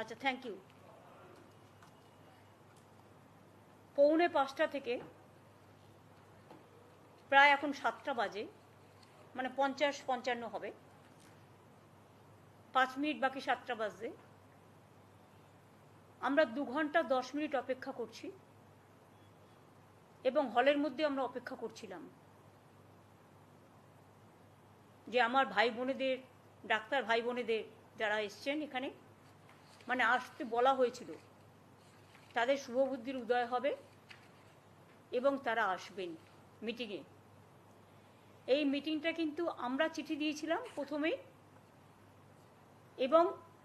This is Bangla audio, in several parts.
আচ্ছা থ্যাংক ইউ পৌনে পাঁচটা থেকে প্রায় এখন সাতটা বাজে মানে পঞ্চাশ পঞ্চান্ন হবে। পাঁচ মিনিট বাকি সাতটা বাজে। আমরা দু ঘণ্টা দশ মিনিট অপেক্ষা করছি এবং হলের মধ্যে আমরা অপেক্ষা করছিলাম যে আমার ভাই বোনেদের, ডাক্তার ভাই বোনেদের যারা এসছেন এখানে মানে আসতে বলা হয়েছিল, তাদের শুভবুদ্ধির উদয় হবে এবং তারা আসবেন মিটিংয়ে এই মিটিংটা কিন্তু আমরা চিঠি দিয়েছিলাম প্রথমে, এবং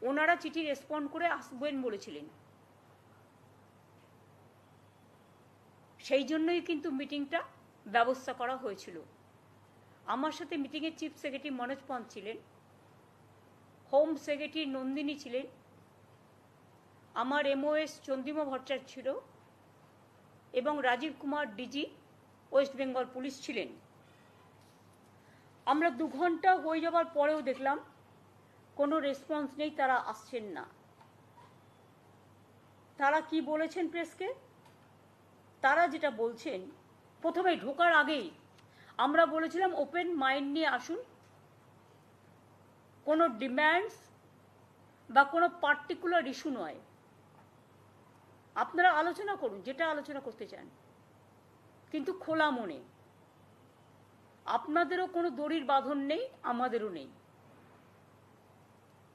ওনারা চিঠি রেসপন্ড করে আসবেন বলেছিলেন। সেই জন্যই কিন্তু মিটিংটা ব্যবস্থা করা হয়েছিল। আমার সাথে মিটিংয়ের চিফ সেক্রেটারি মনোজ পন্ত ছিলেন। হোম সেক্রেটারি নন্দিনী ছিলেন। আমার এমওএস চন্দ্রিমা ভট্টাচার্য ছিল এবং Rajeev Kumar DG West Bengal police ছিলেন। আমরা দু ঘণ্টা হয়ে যাওয়ার পরেও দেখলাম, কোনো রেসপন্স নেই, তারা আসছেন না। তারা কি বলেছেন প্রেসকে? তারা যেটা বলছেন, প্রথমে ঢোকার আগেই আমরা বলেছিলাম, ওপেন মাইন্ড নিয়ে আসুন কোনো ডিম্যান্ডস বা কোনো পার্টিকুলার ইস্যু নয়। আপনারা আলোচনা করুন, যেটা আলোচনা করতে চান। কিন্তু খোলা মনে। আপনাদেরও কোনো দড়ির বাঁধন নেই, আমাদেরও নেই।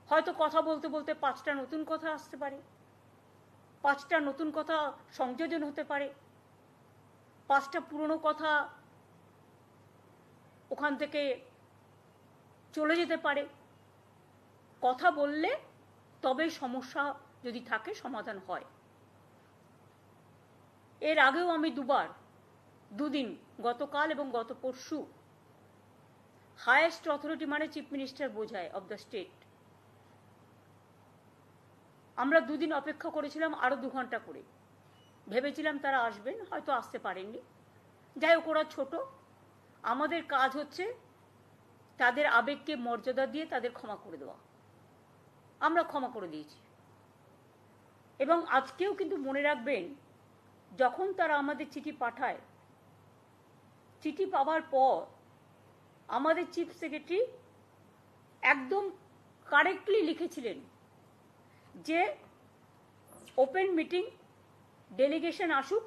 হয়তো কথা বলতে বলতে পাঁচটা নতুন কথা আসতে পারে। পাঁচটা নতুন কথা সংযোজন হতে পারে। পাঁচটা পুরনো কথা ওখান থেকে চলে যেতে পারে। কথা বললে তবে সমস্যা যদি থাকে, সমাধান হয়। এর আগেও আমি দুবার, দুদিন, গতকাল এবং গত পরশু হায়েস্ট অথরিটি মানে চিফ মিনিস্টার বোঝায় অব দ্য স্টেট আমরা দুদিন অপেক্ষা করেছিলাম আরও দু ঘণ্টা করে। ভেবেছিলাম তারা আসবেন, হয়তো আসতে পারেননি। যাই হোক, ওরা ছোট। আমাদের কাজ হচ্ছে তাদের আবেগকে মর্যাদা দিয়ে তাদের ক্ষমা করে দেওয়া। আমরা ক্ষমা করে দিয়েছি এবং আজকেও কিন্তু মনে রাখবেন, যখন তারা আমাদের চিঠি পাঠায়, চিঠি পাওয়ার পর আমাদের চিফ সেক্রেটারি একদম কারেক্টলি লিখেছিলেন যে, ওপেন মিটিং, ডেলিগেশন আসুক,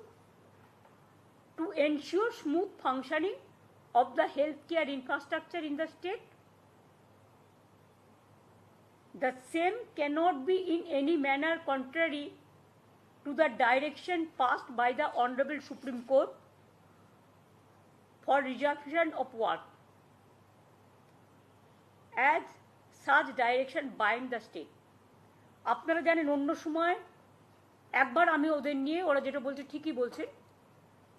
to ensure smooth functioning the health care infrastructure in the state. The same cannot be in any manner contrary to the direction passed by the Honorable Supreme Court for resumption of work. As such direction bind the state. আপনারা জানেন অন্য সময় একবার আমি ওদের নিয়ে ওরা যেটা বলছে ঠিকই বলছে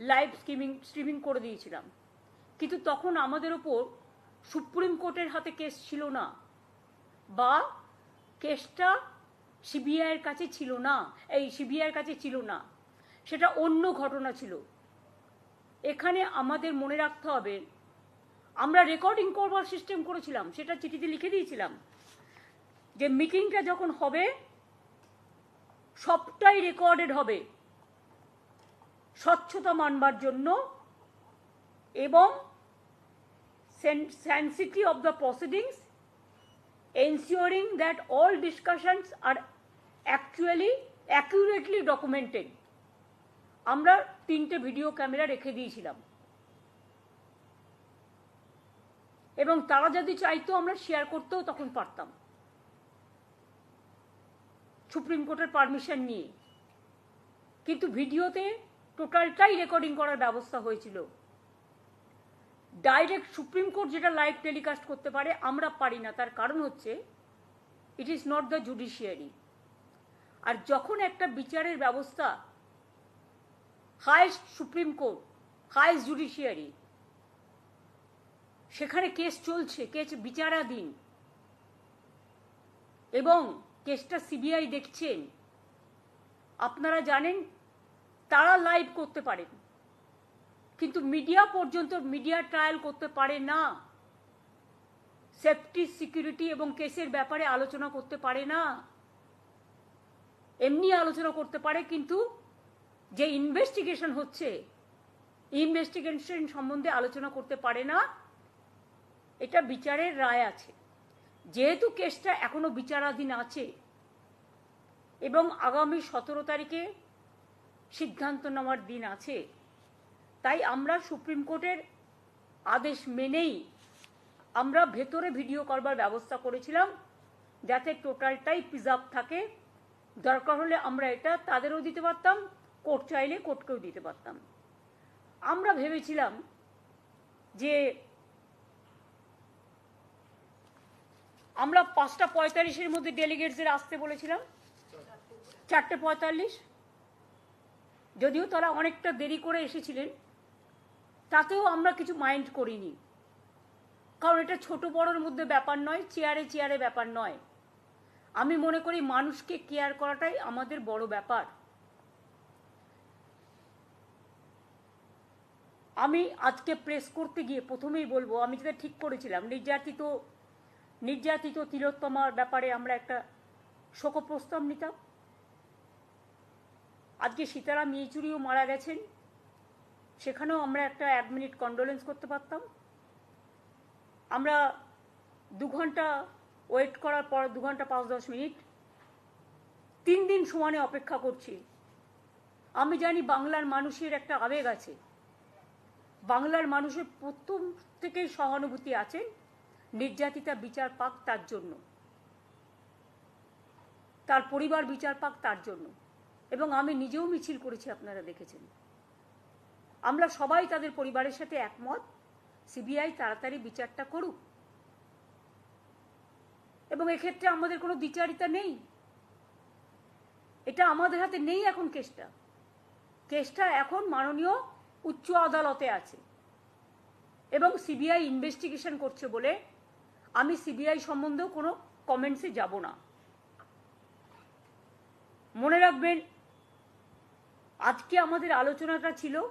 লাইভ স্ট্রিমিং স্ট্রিমিং করে দিয়েছিলাম কিন্তু তখন আমাদের ওপর সুপ্রিম কোর্টের হাতে কেস ছিল না বা কেসটা সিবিআইয়ের কাছে ছিল না। এই সিবিআইয়ের কাছে ছিল না। সেটা অন্য ঘটনা ছিল। এখানে আমাদের মনে রাখতে হবে আমরা রেকর্ডিং করবার সিস্টেম করেছিলাম সেটা চিঠিতে লিখে দিয়েছিলাম যে মিটিংটা যখন হবে সবটাই রেকর্ডেড হবে স্বচ্ছতা মানবার জন্য এবং sanctity of the proceedings, ensuring that all discussions are actually, accurately documented. আমরা তিনটে ভিডিও ক্যামেরা রেখে দিয়েছিলাম। এবং তারা যদি চাইতো, আমরা শেয়ার করতেও তখন পারতাম। সুপ্রিম কোর্টের পারমিশন নিয়ে। কিন্তু ভিডিওতে টোটালটাই রেকর্ডিং করার ব্যবস্থা হয়েছিল। ডাইরেক্ট সুপ্রিম কোর্ট যেটা লাইভ টেলিকাস্ট করতে পারে, আমরা পারি না। তার কারণ হচ্ছে it is not the judiciary আর যখন একটা বিচারের ব্যবস্থা highest supreme court highest judiciary সেখানে কেস চলছে কেস বিচারাধীন, এবং কেসটা সিবিআই দেখছেন, আপনারা জানেন, তারা লাইভ করতে পারেন। কিন্তু মিডিয়া পর্যন্ত মিডিয়া ট্রায়াল করতে পারে না। সেফটি, সিকিউরিটি এবং কেসের ব্যাপারে আলোচনা করতে পারে না। এমনি আলোচনা করতে পারে, কিন্তু যে ইনভেস্টিগেশন হচ্ছে ইনভেস্টিগেশন সম্বন্ধে আলোচনা করতে পারে না, এটা বিচারের রায় আছে। যেহেতু কেসটা এখনও বিচারাধীন আছে এবং আগামী সতেরো তারিখে সিদ্ধান্ত নেওয়ার দিন আছে তাই আমরা সুপ্রিম কোর্টের আদেশ মেনেই আমরা ভেতরে ভিডিও করবার ব্যবস্থা করেছিলাম, যাতে টোটালটাই প্রিজার্ভ থাকে। দরকার হলে আমরা এটা তাদেরও দিতে পারতাম, কোর্ট চাইলে কোর্টকেও দিতে পারতাম। আমরা ভেবেছিলাম যে আমরা পাঁচটা পঁয়তাল্লিশের মধ্যে ডেলিগেটসদের আসতে বলেছিলাম। চারটে পঁয়তাল্লিশ। যদিও তারা অনেকটা দেরি করে এসেছিলেন তাতেও আমরা কিছু মাইন্ড করিনি। কারণ এটা ছোট বড়োর মধ্যে ব্যাপার নয় চেয়ারে চেয়ারে ব্যাপার নয়। আমি মনে করি মানুষকে কেয়ার করাটাই আমাদের বড় ব্যাপার। আমি আজকে প্রেস করতে গিয়ে প্রথমেই বলব, আমি যেটা ঠিক করেছিলাম, নির্যাতিত নির্যাতিত তিলোত্তমার ব্যাপারে আমরা একটা শোক প্রস্তাব নিতাম। আজকে সীতারাম ইয়েচুরিও মারা গেছেন। সেখানেও আমরা একটা এক মিনিট কন্ডোলেন্স করতে পারতাম। আমরা দু ঘণ্টা ওয়েট করার পর দু ঘণ্টা পাঁচ দশ মিনিট, তিন দিন সমানে অপেক্ষা করছি। আমি জানি বাংলার মানুষের একটা আবেগ আছে। বাংলার মানুষের প্রথম থেকেই সহানুভূতি আছে নির্যাতিতা বিচার পাক তার জন্য। তার পরিবার বিচার পাক তার জন্য। এবং আমি নিজেও মিছিল করেছি, আপনারা দেখেছেন। আমরা সবাই তাদের পরিবারের সাথে একমত। সিবিআই তাড়াতাড়ি বিচারটা করুক। এবং এক্ষেত্রে আমাদের কোনো বিচারিতা নেই। এটা আমাদের হাতে নেই এখন কেসটা। কেসটা এখন মাননীয় উচ্চ আদালতে আছে। এবং সিবিআই ইনভেস্টিগেশন করছে বলে আমি সিবিআই সম্বন্ধেও কোনো কমেন্টসে যাব না। মনে রাখবেন, আজকে আমাদের আলোচনাটা ছিল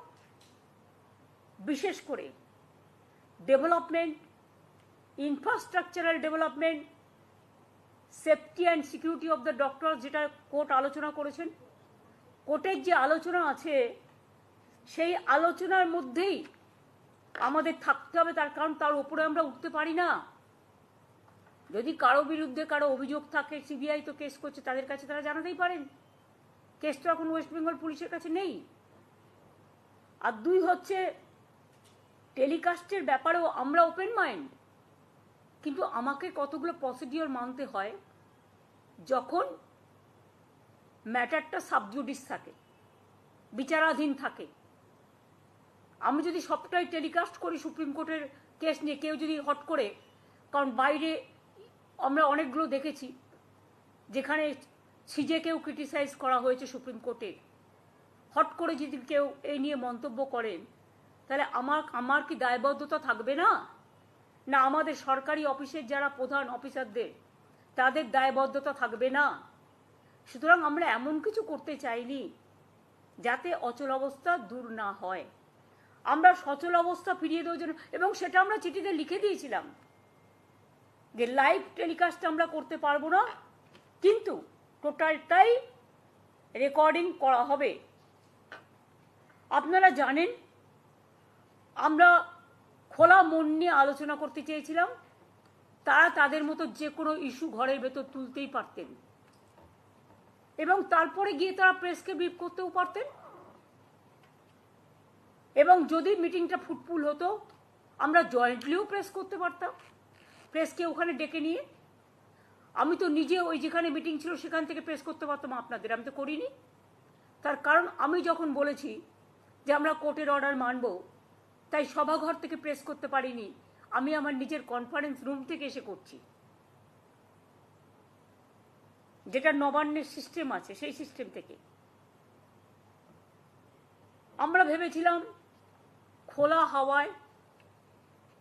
বিশেষ করে development infrastructural development safety and security of the doctor যেটা কোর্ট আলোচনা করেছেন। কোর্টের যে আলোচনা আছে, সেই আলোচনার মধ্যেই আমাদের থাকতে হবে তার, কারণ তার উপরে আমরা উঠতে পারি না। যদি কারও বিরুদ্ধে কারও অভিযোগ থাকে সিবিআই তো কেস করছে, তাদের কাছে তারা জানাতেই পারেন। কেস তো এখন ওয়েস্ট বেঙ্গল পুলিশের কাছে নেই। আর দুই হচ্ছে টেলিকাস্টের ব্যাপারেও আমরা ওপেন মাইন্ড কিন্তু আমাকে কতগুলো প্রসিডিওর মানতে হয় যখন ম্যাটারটা সাবজুডিস থাকে, বিচারাধীন থাকে। আমি যদি সবটাই টেলিকাস্ট করি সুপ্রিম কোর্টের কেস নিয়ে, কেউ যদি হট করে, কারণ বাইরে আমরা অনেকগুলো দেখেছি, যেখানে সিজেকেও ক্রিটিসাইজ করা হয়েছে সুপ্রিম কোর্টে। হট করে যদি কেউ এই নিয়ে মন্তব্য করেন তাহলে আমার আমার কি দায়বদ্ধতা থাকবে না? না, আমাদের সরকারি অফিসের যারা প্রধান অফিসারদের, তাদের দায়বদ্ধতা থাকবে না। সুতরাং আমরা এমন কিছু করতে চাইনি যাতে অচল অবস্থা দূর না হয়। আমরা সচল অবস্থা ফিরিয়ে দেওয়ার জন্য, এবং সেটা আমরা চিঠিতে লিখে দিয়েছিলাম যে লাইভ টেলিকাস্ট আমরা করতে পারব না, কিন্তু টোটালটাই রেকর্ডিং করা হবে। আপনারা জানেন আমরা খোলা মন নিয়ে আলোচনা করতে চেয়েছিলাম। তারা তাদের মতো যে কোনো ইস্যু ঘরের ভেতর তুলতেই পারতেন। এবং তারপরে গিয়ে তারা প্রেসকে ব্রিফ করতেও পারতেন। এবং যদি মিটিংটা ফুটফুল হতো, আমরা জয়েন্টলিও প্রেস করতে পারতাম। প্রেসকে ওখানে ডেকে নিয়ে। আমি তো নিজে ওই যেখানে মিটিং ছিল সেখান থেকে প্রেস করতে পারতাম আপনাদের, আমি তো করিনি। তার কারণ আমি যখন বলেছি যে আমরা কোর্টের অর্ডার মানব তাই সভাঘর থেকে প্রেস করতে পারিনি। আমি আমার নিজের কনফারেন্স রুম থেকে এসে করছি। যেটা নবান্নের সিস্টেম আছে, সেই সিস্টেম থেকে। আমরা ভেবেছিলাম খোলা হাওয়ায়,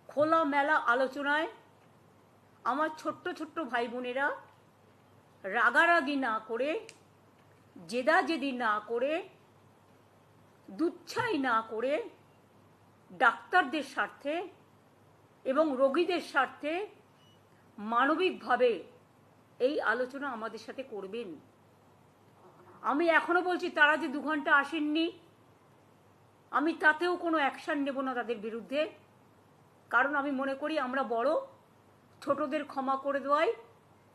খোলা মেলা আলোচনায় আমার ছোট্ট ছোট্ট ভাই বোনেরা রাগারাগি না করে, জেদাজেদি না করে, দুচ্ছাই না করে ডাক্তারদের স্বার্থে এবং রোগীদের স্বার্থে মানবিকভাবে এই আলোচনা আমাদের সাথে করবেন। আমি এখনও বলছি, তারা যে দু ঘণ্টা আসেননি, আমি তাতেও কোনো অ্যাকশান নেব না তাদের বিরুদ্ধে। কারণ আমি মনে করি, আমরা বড়, ছোটদের ক্ষমা করে দেওয়াই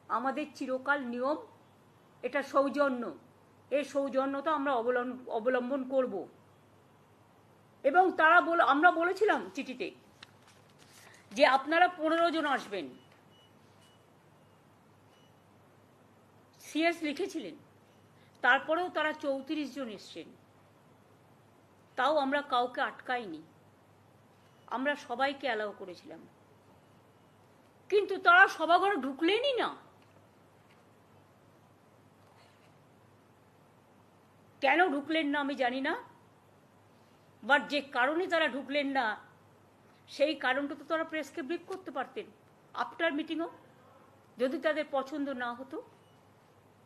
আমাদের চিরকাল নিয়ম। এটা সৌজন্য। এই সৌজন্যতা আমরা অবলম্বন অবলম্বন করব। এবং তারা বল, আমরা বলেছিলাম চিঠিতে যে আপনারা পনেরো জন আসবেন। সিএস লিখেছিলেন। তারপরেও তারা চৌত্রিশ জন এসছেন। তাও আমরা কাউকে আটকাইনি। আমরা সবাইকে অ্যালাউ করেছিলাম। কিন্তু তারা সভাঘরে ঢুকলেনই না। কেন ঢুকলেন না আমি জানি না। বাট যে কারণে তারা ঢুকলেন না, সেই কারণটা তো তারা প্রেসকে ব্রিফ করতে পারতেন। আফটার মিটিংও যদি তাদের পছন্দ না হতো,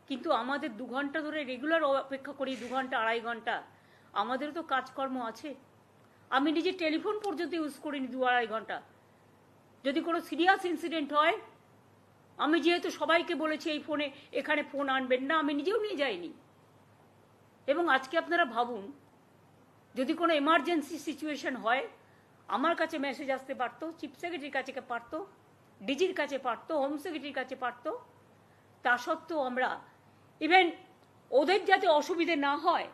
কিন্তু আমাদের দু ঘণ্টা ধরে রেগুলার অপেক্ষা করি, দু ঘণ্টা, আড়াই ঘণ্টা, আমাদেরও তো কাজকর্ম আছে। আমি নিজে টেলিফোন পর্যন্ত ইউজ করিনি দু আড়াই ঘণ্টা। যদি কোনো সিরিয়াস ইনসিডেন্ট হয়, আমি যেহেতু সবাইকে বলেছি এই ফোনে এখানে ফোন আনবেন না, আমি নিজেও নিয়ে যাইনি। এবং আজকে আপনারা ভাবুন যদি কোনো এমার্জেন্সি সিচুয়েশন হয়, আমার কাছে মেসেজ আসতে পারতো চিফ সেক্রেটারির কাছে পারতো ডিজির কাছে পারতো হোম সেক্রেটারির কাছে পারতো। তা সত্ত্বেও আমরা ইভেন ওদের যাতে অসুবিধে না হয়,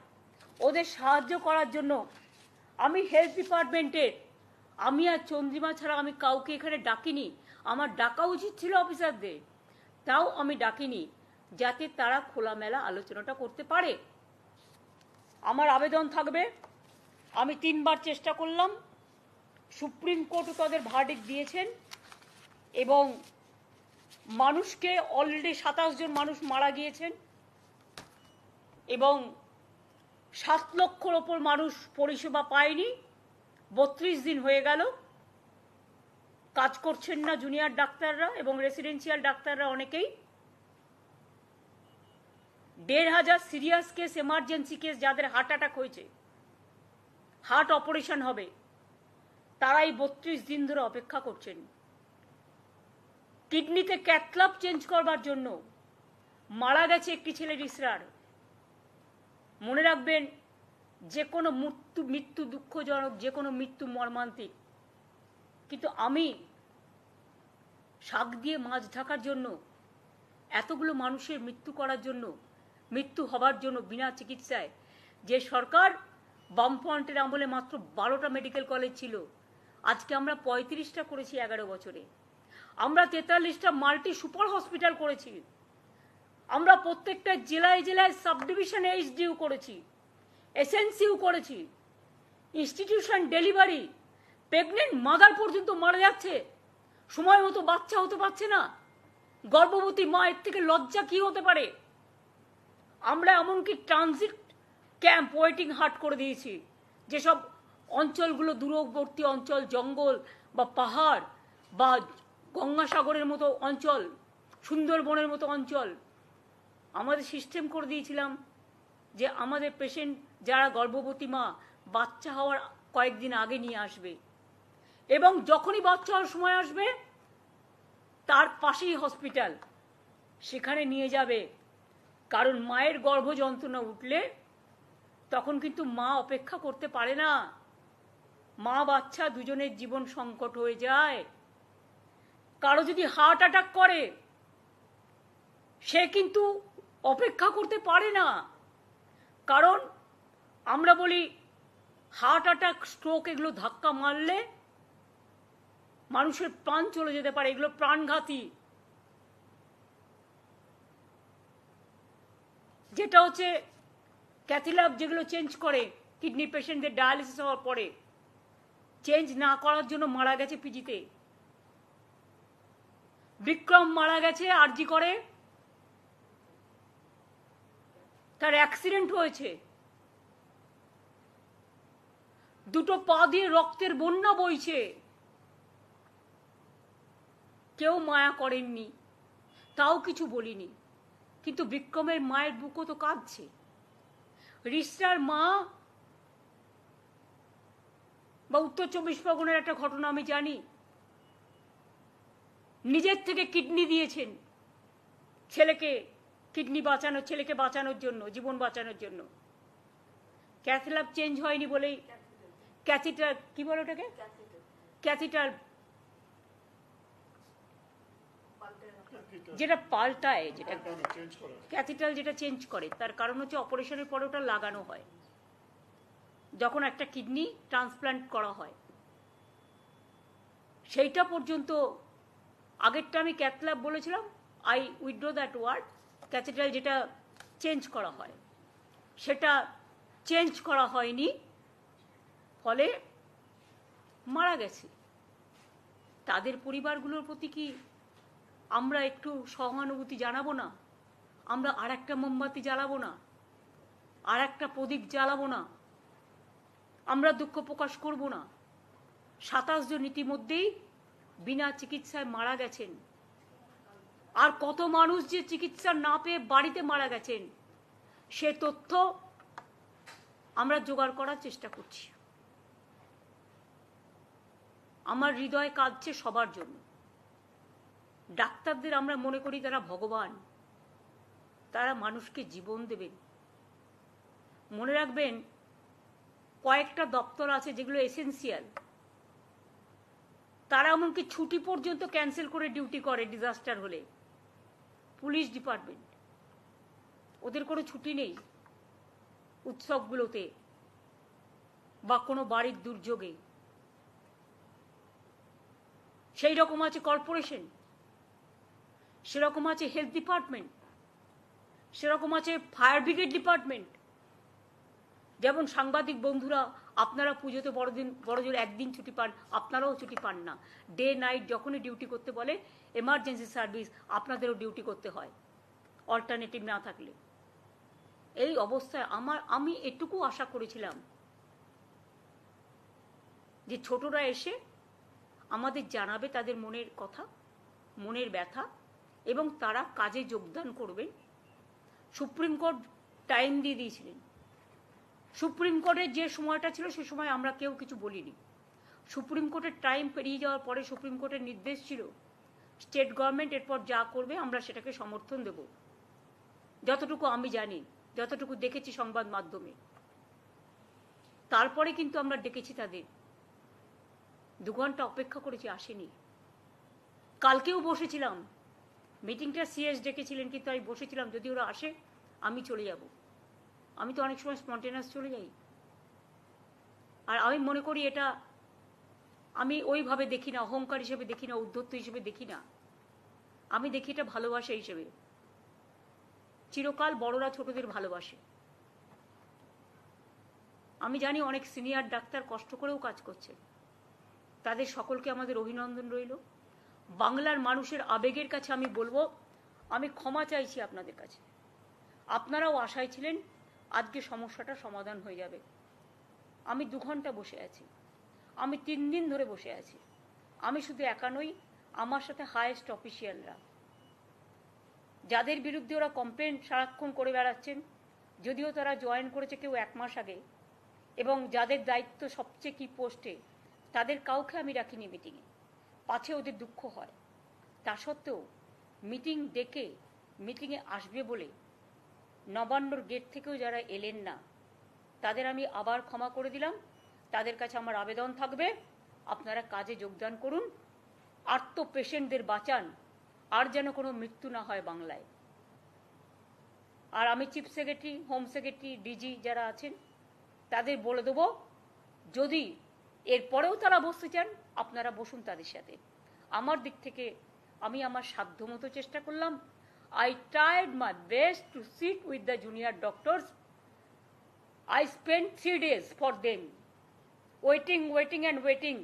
ওদের সাহায্য করার জন্য আমি হেলথ ডিপার্টমেন্টের আমি আর চন্দ্রিমা ছাড়া আমি কাউকে এখানে ডাকিনি। আমার ডাকা উচিত ছিল অফিসারদের তাও আমি ডাকিনি, যাতে তারা খোলামেলা আলোচনাটা করতে পারে। আমার আবেদন থাকবে। আমি তিনবার চেষ্টা করলাম। সুপ্রিম কোর্টও তাদের ভার্ডিক দিয়েছেন এবং মানুষকে অলরেডি সাতাশ জন মানুষ মারা গিয়েছেন এবং সাত লক্ষর ওপর মানুষ পরিষেবা পায়নি। বত্রিশ দিন হয়ে গেল। কাজ করছেন না জুনিয়র ডাক্তাররা এবং রেসিডেন্সিয়াল ডাক্তাররা অনেকেই। দেড় হাজার সিরিয়াস কেস এমার্জেন্সি কেস যাদের হার্ট অ্যাটাক হয়েছে। হার্ট অপারেশন হবে। তারাই বত্রিশ দিন ধরে অপেক্ষা করছেন। কিডনিতে ক্যাথলাপ চেঞ্জ করবার জন্য মারা গেছে একটি ছেলে রিসরার। মনে রাখবেন, যে কোনো মৃত্যু মৃত্যু দুঃখজনক, যে কোনো মৃত্যু মর্মান্তিক। কিন্তু আমি শাক দিয়ে মাছ ঢাকার জন্য, এতগুলো মানুষের মৃত্যু করার জন্য, মৃত্যু হবার জন্য বিনা চিকিৎসায় যে সরকার বামফ্রন্টের আমলে মাত্র বারোটা মেডিকেল কলেজ ছিল। আজকে আমরা পঁয়ত্রিশটা করেছি এগারো বছরে। আমরা তেতাল্লিশটা মাল্টি সুপার হসপিটাল করেছি। আমরা প্রত্যেকটা জেলায় জেলায় সাব ডিভিশন এইচডিউ করেছি, এসএনসিউ করেছি। ইনস্টিটিউশন ডেলিভারি, প্রেগনেন্ট মাদার পর্যন্ত মারা যাচ্ছে। সময় মতো বাচ্চা হতে পারছে না। গর্ভবতী মায়ের থেকে লজ্জা কি হতে পারে? আমরা এমনকি ট্রানজিট ক্যাম্প, ওয়েটিং হাট করে দিয়েছি। যেসব অঞ্চলগুলো দূরবর্তী অঞ্চল, জঙ্গল বা পাহাড় বা গঙ্গাসাগরের মতো অঞ্চল, সুন্দরবনের মতো অঞ্চল, আমাদের সিস্টেম করে দিয়েছিলাম যে আমাদের পেশেন্ট যারা গর্ভবতী মা, বাচ্চা হওয়ার কয়েকদিন আগে নিয়ে আসবে। এবং যখনই বাচ্চা হওয়ার সময় আসবে, তার পাশেই হসপিটাল সেখানে নিয়ে যাবে। কারণ মায়ের গর্ভ যন্ত্রণা উঠলে তখন কিন্তু মা অপেক্ষা করতে পারে না। মা বাচ্চা দুজনের জীবন সংকট হয়ে যায়। কারও যদি হার্ট অ্যাটাক করে, সে কিন্তু অপেক্ষা করতে পারে না। কারণ আমরা বলি হার্ট অ্যাটাক স্ট্রোক এগুলো ধাক্কা মারলে মানুষের প্রাণ চলে যেতে পারে, এগুলো প্রাণঘাতী। যেটা হচ্ছে ক্যাথিলাব যেগুলো চেঞ্জ করে কিডনি পেশেন্টদের ডায়ালিসিস হওয়ার পরে চেঞ্জ না করার জন্য মারা গেছে পিজিতে বিক্রম মারা গেছে আরজি করে। তার অ্যাক্সিডেন্ট হয়েছে। দুটো পা দিয়ে রক্তের বন্যা বইছে। কেউ মায়া করেননি, তাও কিছু বলিনি। কিন্তু বিক্রমের মায়ের বুকও তো কাঁদছে। রিস্টার মা বা উত্তর চব্বিশ পরগনার একটা ঘটনা আমি জানি। নিজের থেকে কিডনি দিয়েছেন ছেলেকে কিডনি বাঁচানোর ছেলেকে বাঁচানোর জন্য জীবন বাঁচানোর জন্য। ক্যাথল্যাব চেঞ্জ হয়নি বলেই ক্যাথিটার কি বলে ওটাকে? ক্যাথিটার যেটা পাল্টায় যেটা ক্যাথিটাল যেটা চেঞ্জ করে তার কারণ হচ্ছে অপারেশনের পরে ওটা লাগানো হয়। যখন একটা কিডনি ট্রান্সপ্লান্ট করা হয়। সেইটা পর্যন্ত আগেরটা আমি ক্যাথল্যাব বলেছিলাম I withdrew that word catheter যেটা চেঞ্জ করা হয়। সেটা চেঞ্জ করা হয়নি ফলে মারা গেছে। তাদের পরিবারগুলোর প্রতি কি আমরা একটু সহানুভূতি জানাব না। আমরা আর একটা মোমবাতি জ্বালাবো না। আর একটা প্রদীপ জ্বালাবো না। আমরা দুঃখ প্রকাশ করব না। সাতাশ জন ইতিমধ্যেই বিনা চিকিৎসায় মারা গেছেন। আর কত মানুষ যে চিকিৎসা না পেয়ে বাড়িতে মারা গেছেন, সে তথ্য আমরা জোগাড় করার চেষ্টা করছি। আমার হৃদয় কাঁদছে সবার জন্য। ডাক্তারদের আমরা মনে করি তারা ভগবান, তারা মানুষকে জীবন দেবেন। মনে রাখবেন, কয়েকটা দপ্তর আছে যেগুলো এসেন্সিয়াল তারা এমনকি ছুটি পর্যন্ত ক্যান্সেল করে ডিউটি করে ডিজাস্টার হলে। পুলিশ ডিপার্টমেন্ট ওদের কোনো ছুটি নেই উৎসবগুলোতে বা কোনো বাড়ির দুর্যোগে। সেই রকম আছে কর্পোরেশন সেরকম আছে হেলথ ডিপার্টমেন্ট সেরকম আছে ফায়ার ব্রিগেড ডিপার্টমেন্ট যেমন সাংবাদিক বন্ধুরা, আপনারা পুজোতে বড়দিন, বড়জোর একদিন ছুটি পান, আপনারাও ছুটি পান না। ডে নাইট যখনই ডিউটি করতে বলে এমার্জেন্সি সার্ভিস আপনাদেরও ডিউটি করতে হয় অল্টারনেটিভ না থাকলে। এই অবস্থায় আমার, আমি এটুকু আশা করেছিলাম যে ছোটরা এসে আমাদের জানাবে তাদের মনের কথা, মনের ব্যথা এবং তারা কাজে যোগদান করবেন সুপ্রিম কোর্ট টাইম দিয়ে দিয়েছিলেন। সুপ্রিম কোর্টের যে সময়টা ছিল, সে সময় আমরা কেউ কিছু বলিনি। সুপ্রিম কোর্টের টাইম পেরিয়ে যাওয়ার পরে সুপ্রিম কোর্টের নির্দেশ ছিল, স্টেট গভর্নমেন্ট এরপর যা করবে আমরা সেটাকে সমর্থন দেব। যতটুকু আমি জানি, যতটুকু দেখেছি সংবাদ মাধ্যমে। তারপরে কিন্তু আমরা ডেকেছি তাদের। দু ঘণ্টা অপেক্ষা করেছি, আসেনি। কালকেও বসেছিলাম। মিটিংটা সিএস ডেকেছিলেন কিন্তু আমি বসেছিলাম, যদি ওরা আসে, আমি চলে যাব। আমি তো অনেক সময় স্পন্টেনাস চলে যাই। আর আমি মনে করি এটা, আমি ওইভাবে দেখি না, অহংকার হিসেবে দেখি না, উদ্ধত্ত হিসেবে দেখি না। আমি দেখি এটা ভালোবাসা হিসেবে। চিরকাল বড়রা ছোটদের ভালোবাসে। আমি জানি অনেক সিনিয়র ডাক্তার কষ্ট করেও কাজ করছে। তাদের সকলকে আমাদের অভিনন্দন রইল। বাংলার মানুষের আবেগের কাছে আমি বলব, আমি ক্ষমা চাইছি আপনাদের কাছে। আপনারাও আশায় ছিলেন আজকে সমস্যাটা সমাধান হয়ে যাবে। আমি দু ঘণ্টা বসে আছি। আমি তিন দিন ধরে বসে আছি। আমি শুধু একা নই, আমার সাথে হায়েস্ট অফিসিয়ালরা যাদের বিরুদ্ধে ওরা কমপ্লেন সারাক্ষণ করে বেড়াচ্ছেন, যদিও তারা জয়েন করেছে কেউ এক মাস আগে, এবং যাদের দায়িত্ব সবচেয়ে কি পোস্টে তাদের কাউকে আমি রাখিনি মিটিংয়ে পাছে ওদের দুঃখ হয়। তা সত্ত্বেও মিটিং ডেকে মিটিংয়ে আসবে বলে নবান্নর গেট থেকেও যারা এলেন না, তাদের আমি আবার ক্ষমা করে দিলাম। তাদের কাছে আমার আবেদন থাকবে। আপনারা কাজে যোগদান করুন। আর আর্ত পেশেন্টদের বাঁচান। আর যেন কোনো মৃত্যু না হয় বাংলায়। আর আমি chief secretary, home secretary, DG যারা আছেন, তাদের বলে দেবো, যদি এরপরেও তারা বসতে চান, আপনারা বসুন তাদের সাথে। আমার দিক থেকে আমি আমার সাধ্য মতো চেষ্টা করলাম। I tried my best to sit with the junior doctor I spend three days for them waiting waiting and waiting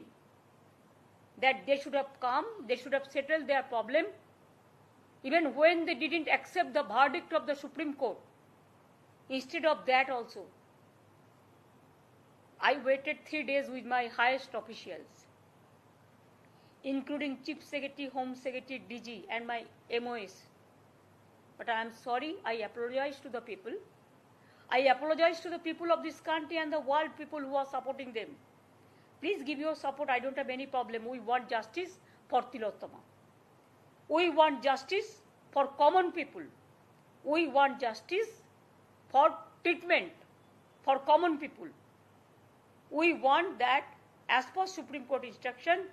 that they should have come they should have settle their problem even when they didn't accept the verdict of the supreme court instead of that also I waited three days with my highest officials, including Chief Secretary, Home Secretary, DG, and my MOS. But I am sorry, I apologize to the people. I apologize to the people of this country and the world people who are supporting them. Please give your support. I don't have any problem. We want justice for Tilottama. We want justice for common people. We want justice for treatment for common people. We want that as per Supreme Court instruction,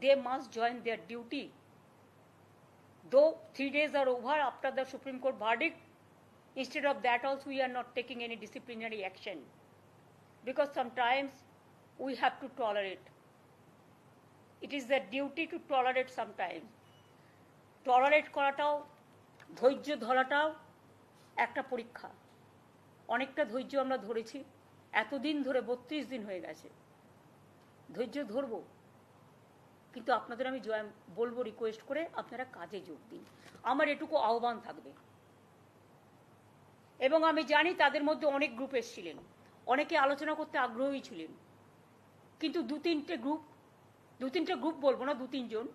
they must join their duty. Though three days are over after the Supreme Court verdict, instead of that also we are not taking any disciplinary action. Because sometimes we have to tolerate. It is their duty to tolerate sometimes. Tolerate করাটাও ধৈর্য ধরাটাও একটা পরীক্ষা অনেকটা ধৈর্য আমরা ধরেছি এতদিন ধরে বত্রিশ দিন হয়ে গেছে। ধৈর্য ধরবো। কিন্তু আপনাদের আমি বলব রিকোয়েস্ট করে আপনারা কাজে যোগ দিন। আমার এটুকু আহ্বান থাকবে। এবং আমি জানি তাদের মধ্যে অনেক গ্রুপ এসছিলেন। অনেকে আলোচনা করতে আগ্রহী ছিলেন। কিন্তু দু তিনটে গ্রুপ দু তিনটে গ্রুপ বলব না, দু তিনজন।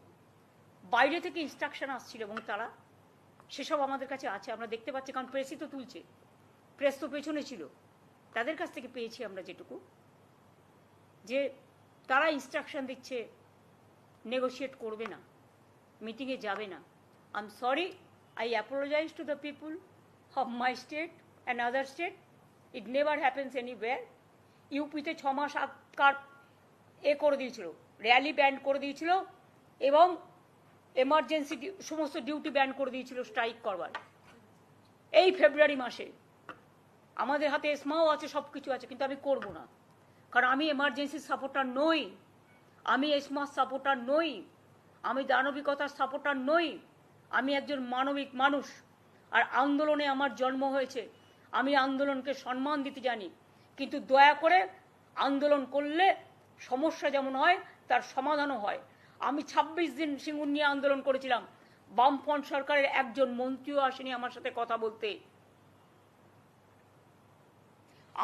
বাইরে থেকে ইনস্ট্রাকশন আসছিল এবং তারা সেসব আমাদের কাছে আছে। আমরা দেখতে পাচ্ছি, কারণ প্রেসই তো তুলছে। প্রেস তো পেছনে ছিল। তাদের কাছ থেকে পেয়েছি আমরা যেটুকু। যে তারা ইনস্ট্রাকশন দিচ্ছে নেগোশিয়েট করবে না মিটিংয়ে যাবে না। I am sorry I apologise to the people of my state and other state it never happens anywhere ইউপিতে ছ মাস কার এ করে দিয়েছিল র্যালি ব্যান্ড করে দিয়েছিল এবং এমার্জেন্সি সমস্ত ডিউটি ব্যান্ড করে দিয়েছিল স্ট্রাইক করবার। এই ফেব্রুয়ারি মাসে আমাদের হাতে এসমাও আছে সব কিছু আছে, কিন্তু আমি করব না। কারণ আমি এমার্জেন্সি সাপোর্টার নই। আমি এসমার সাপোর্টার নই। আমি দানবিকতার সাপোর্টার নই। আমি একজন মানবিক মানুষ। আর আন্দোলনে আমার জন্ম হয়েছে। আমি আন্দোলনকে সম্মান দিতে জানি। কিন্তু দয়া করে আন্দোলন করলে সমস্যা যেমন হয়, তার সমাধানও হয়। আমি ২৬ দিন সিঙ্গুর নিয়ে আন্দোলন করেছিলাম। বামফ্রন্ট সরকারের একজন মন্ত্রীও আসেনি আমার সাথে কথা বলতে।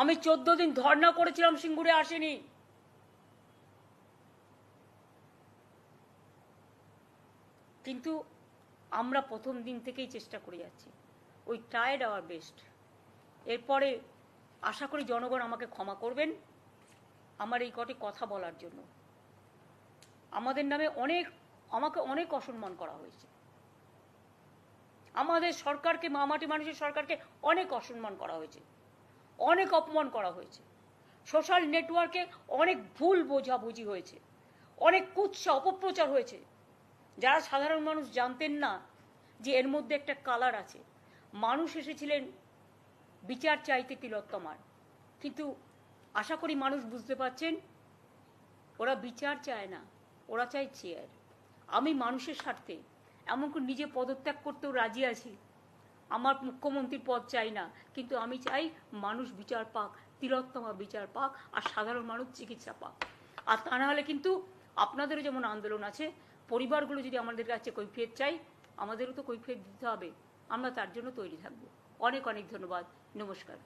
আমি চোদ্দ দিন ধর্ণা করেছিলাম, সিঙ্গুরে আসেনি। কিন্তু আমরা প্রথম দিন থেকেই চেষ্টা করে যাচ্ছি। ওই টায়ার্ড আওয়ার বেস্ট এরপরে আশা করি জনগণ আমাকে ক্ষমা করবেন আমার এই কটি কথা বলার জন্য। আমাদের নামে অনেক, আমাকে অনেক অসম্মান করা হয়েছে। আমাদের সরকারকে, মামাটি মানুষের সরকারকে অনেক অসম্মান করা হয়েছে। অনেক অপমান করা হয়েছে। সোশ্যাল নেটওয়ার্কে অনেক ভুল বোঝাবুঝি হয়েছে। অনেক কুৎসা, অপপ্রচার হয়েছে। যারা সাধারণ মানুষ জানতেন না যে এর মধ্যে একটা কালার আছে। মানুষ এসেছিলেন বিচার চাইতে তিলোত্তমার। কিন্তু আশা করি মানুষ বুঝতে পারছেন, ওরা বিচার চায় না, ওরা চায় চেয়ার আমি মানুষের স্বার্থে এমনকি নিজে পদত্যাগ করতেও রাজি আছি। আমার মুখ্যমন্ত্রীর পদ চাই না। কিন্তু আমি চাই মানুষ বিচার পাক, তিলোত্তমা বিচার পাক, আর সাধারণ মানুষ চিকিৎসা পাক। আর তা না হলে কিন্তু আপনাদেরও যেমন আন্দোলন আছে, পরিবারগুলো যদি আমাদের কাছে কৈফিয়ত চাই আমাদেরও তো কৈফিয়ত দিতে হবে। আমরা তার জন্য তৈরি থাকব। অনেক অনেক ধন্যবাদ। নমস্কার।